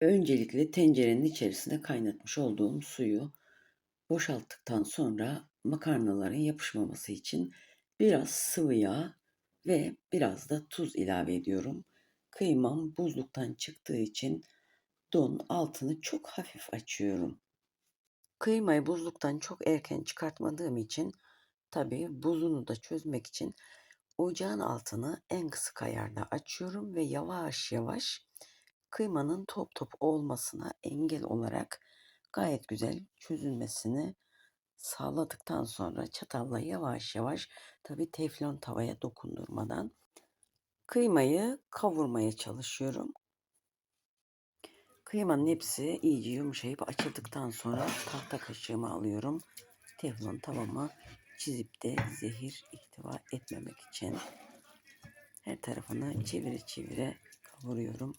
Öncelikle tencerenin içerisine kaynatmış olduğum suyu boşalttıktan sonra makarnaların yapışmaması için biraz sıvı yağ ve biraz da tuz ilave ediyorum. Kıymam buzluktan çıktığı için don altını çok hafif açıyorum. Kıymayı buzluktan çok erken çıkartmadığım için tabii buzunu da çözmek için ocağın altını en kısık ayarda açıyorum ve yavaş yavaş kıymanın top top olmasına engel olarak gayet güzel çözülmesini sağladıktan sonra çatalla yavaş yavaş tabii teflon tavaya dokundurmadan kıymayı kavurmaya çalışıyorum. Kıymanın hepsi iyice yumuşayıp açıldıktan sonra tahta kaşığımı alıyorum. Teflon tavama çizip de zehir ihtiva etmemek için her tarafını çevire çevire kavuruyorum.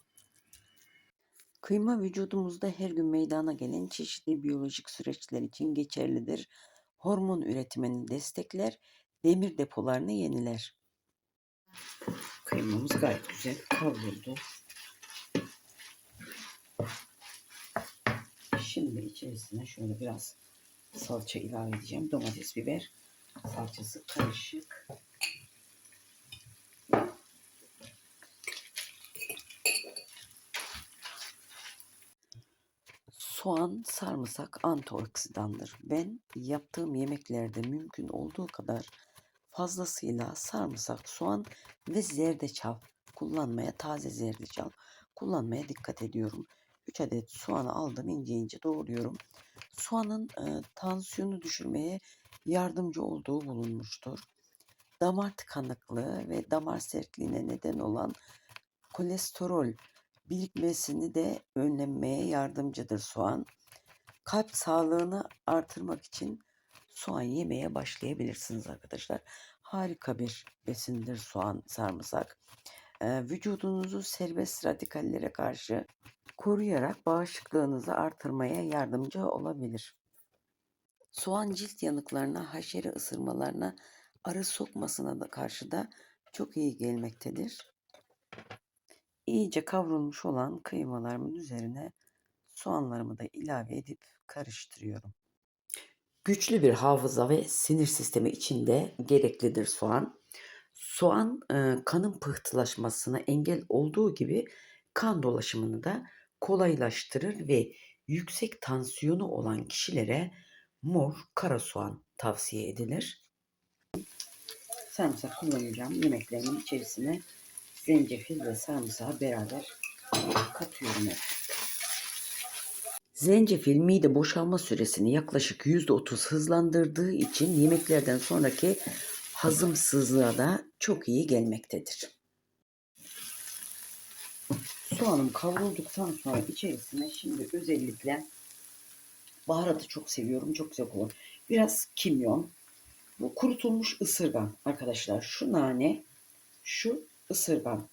Kıyma vücudumuzda her gün meydana gelen çeşitli biyolojik süreçler için geçerlidir. Hormon üretimini destekler, demir depolarını yeniler. Kıymamız gayet güzel kavruldu. Şimdi içerisine şöyle biraz salça ilave edeceğim. Domates, biber salçası karışık. Soğan, sarımsak antioksidandır. Ben yaptığım yemeklerde mümkün olduğu kadar fazlasıyla sarımsak, soğan ve zerdeçal kullanmaya, taze zerdeçal kullanmaya dikkat ediyorum. 3 adet soğanı aldım ince ince doğruyorum. Soğanın e, tansiyonu düşürmeye yardımcı olduğu bulunmuştur. Damar tıkanıklığı ve damar sertliğine neden olan kolesterol birikmesini de önlemeye yardımcıdır soğan. Kalp sağlığını artırmak için soğan yemeye başlayabilirsiniz arkadaşlar. Harika bir besindir soğan, sarımsak. Ee, vücudunuzu serbest radikallere karşı koruyarak bağışıklığınızı artırmaya yardımcı olabilir. Soğan cilt yanıklarına, haşere ısırmalarına, arı sokmasına da karşı da çok iyi gelmektedir. İyice kavrulmuş olan kıymalarımın üzerine soğanlarımı da ilave edip karıştırıyorum. Güçlü bir hafıza ve sinir sistemi içinde gereklidir soğan. Soğan e, kanın pıhtılaşmasına engel olduğu gibi kan dolaşımını da kolaylaştırır ve yüksek tansiyonu olan kişilere mor kara soğan tavsiye edilir. Sarımsak kullanacağım yemeklerimin içerisine zencefil ve sarımsağı beraber katıyorum. Zencefil mide boşalma süresini yaklaşık %30 hızlandırdığı için yemeklerden sonraki hazımsızlığa da çok iyi gelmektedir. Soğanım kavrulduktan sonra içerisine şimdi özellikle baharatı çok seviyorum. Çok güzel olur. Biraz kimyon. Bu kurutulmuş ısırgan arkadaşlar. Şu nane, şu ısırgan.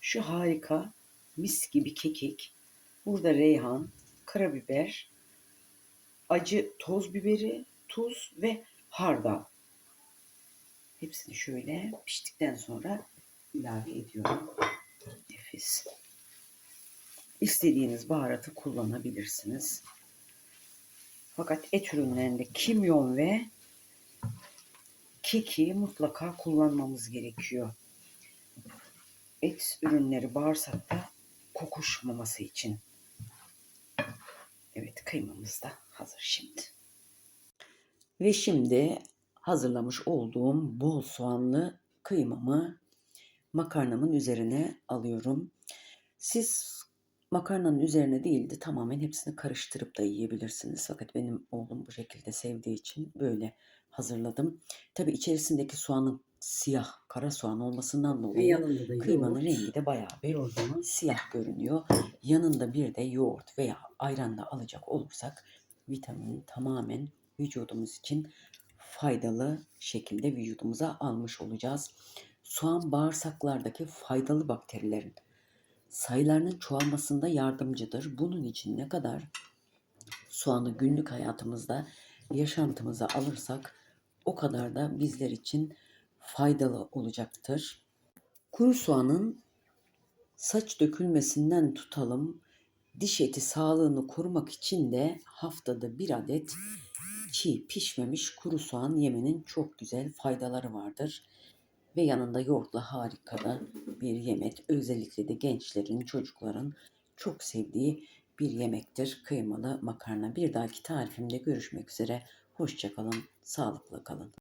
Şu harika mis gibi kekik. Burada reyhan, karabiber, acı toz biberi, tuz ve hardal. Hepsini şöyle piştikten sonra ilave ediyorum. Nefis. İstediğiniz baharatı kullanabilirsiniz. Fakat et ürünlerinde kimyon ve keki mutlaka kullanmamız gerekiyor. Et ürünleri bağırsakta kokuşmaması için. Evet kıymamız da hazır şimdi. Ve şimdi hazırlamış olduğum bol soğanlı kıymamı makarnamın üzerine alıyorum. Siz makarnanın üzerine değil de tamamen hepsini karıştırıp da yiyebilirsiniz. Fakat benim oğlum bu şekilde sevdiği için böyle hazırladım. Tabi içerisindeki soğanın siyah, kara soğan olmasından dolayı kıymanın rengi de bayağı bir siyah görünüyor. Yanında bir de yoğurt veya ayran da alacak olursak vitamini tamamen vücudumuz için faydalı şekilde vücudumuza almış olacağız. Soğan bağırsaklardaki faydalı bakterilerin sayılarının çoğalmasında yardımcıdır. Bunun için ne kadar soğanı günlük hayatımızda, yaşantımıza alırsak o kadar da bizler için faydalı olacaktır. Kuru soğanın saç dökülmesinden tutalım Diş eti sağlığını korumak için de haftada bir adet çiğ pişmemiş kuru soğan yemenin çok güzel faydaları vardır. Ve yanında yoğurtla harika da bir yemek. Özellikle de gençlerin, çocukların çok sevdiği bir yemektir. Kıymalı makarna. Bir dahaki tarifimde görüşmek üzere. Hoşçakalın, sağlıkla kalın.